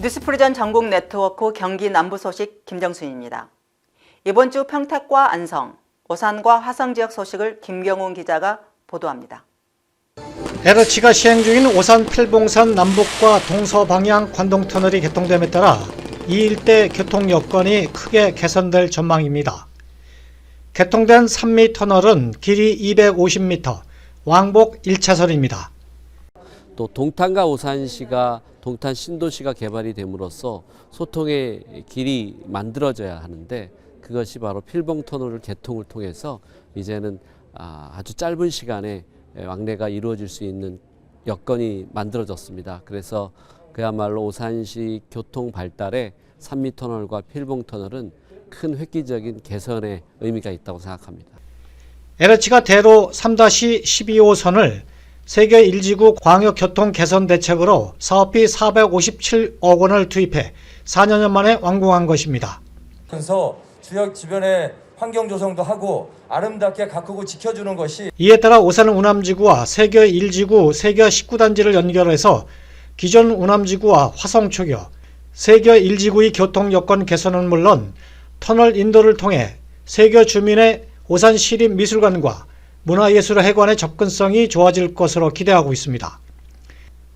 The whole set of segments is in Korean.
뉴스프리전 전국 네트워크 경기 남부 소식 김정순입니다. 이번 주 평택과 안성, 오산과 화성 지역 소식을 김경훈 기자가 보도합니다. LH가 시행 중인 오산 필봉산 남북과 동서 방향 관동 터널이 개통됨에 따라 이 일대 교통 여건이 크게 개선될 전망입니다. 개통된 3미 터널은 길이 250m, 왕복 1차선입니다. 또 동탄과 오산시가 동탄 신도시가 개발이 됨으로써 소통의 길이 만들어져야 하는데 그것이 바로 필봉 터널을 개통을 통해서 이제는 아, 아주 짧은 시간에 왕래가 이루어질 수 있는 여건이 만들어졌습니다. 그래서 그야말로 오산시 교통 발달에 3미 터널과 필봉 터널은 큰 획기적인 개선의 의미가 있다고 생각합니다. LH가 대로 3-12호선을 세계 1지구 광역교통 개선 대책으로 사업비 457억 원을 투입해 4년 만에 완공한 것입니다. 그래서 주역 주변에 환경 조성도 하고 아름답게 가꾸고 지켜주는 것이 이에 따라 오산 운암지구와 세계 1지구 세계 19단지를 연결해서 기존 운암지구와 화성 초교, 세계 1지구의 교통 여건 개선은 물론 터널 인도를 통해 세계 주민의 오산 시립 미술관과 문화예술회관의 접근성이 좋아질 것으로 기대하고 있습니다.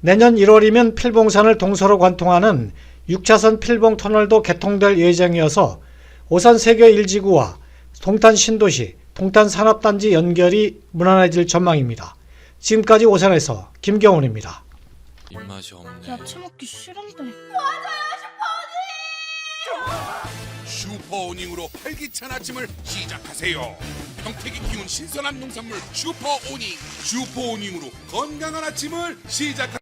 내년 1월이면 필봉산을 동서로 관통하는 6차선 필봉 터널도 개통될 예정이어서 오산 세계 1지구와 동탄 신도시, 동탄 산업단지 연결이 무난해질 전망입니다. 지금까지 오산에서 김경훈입니다. 입맛이 없네. 야채 먹기 싫은데 슈퍼오닝으로 활기찬 아침을 시작하세요. 평택이 키운 신선한 농산물 슈퍼오닝. 슈퍼오닝으로 건강한 아침을 시작하.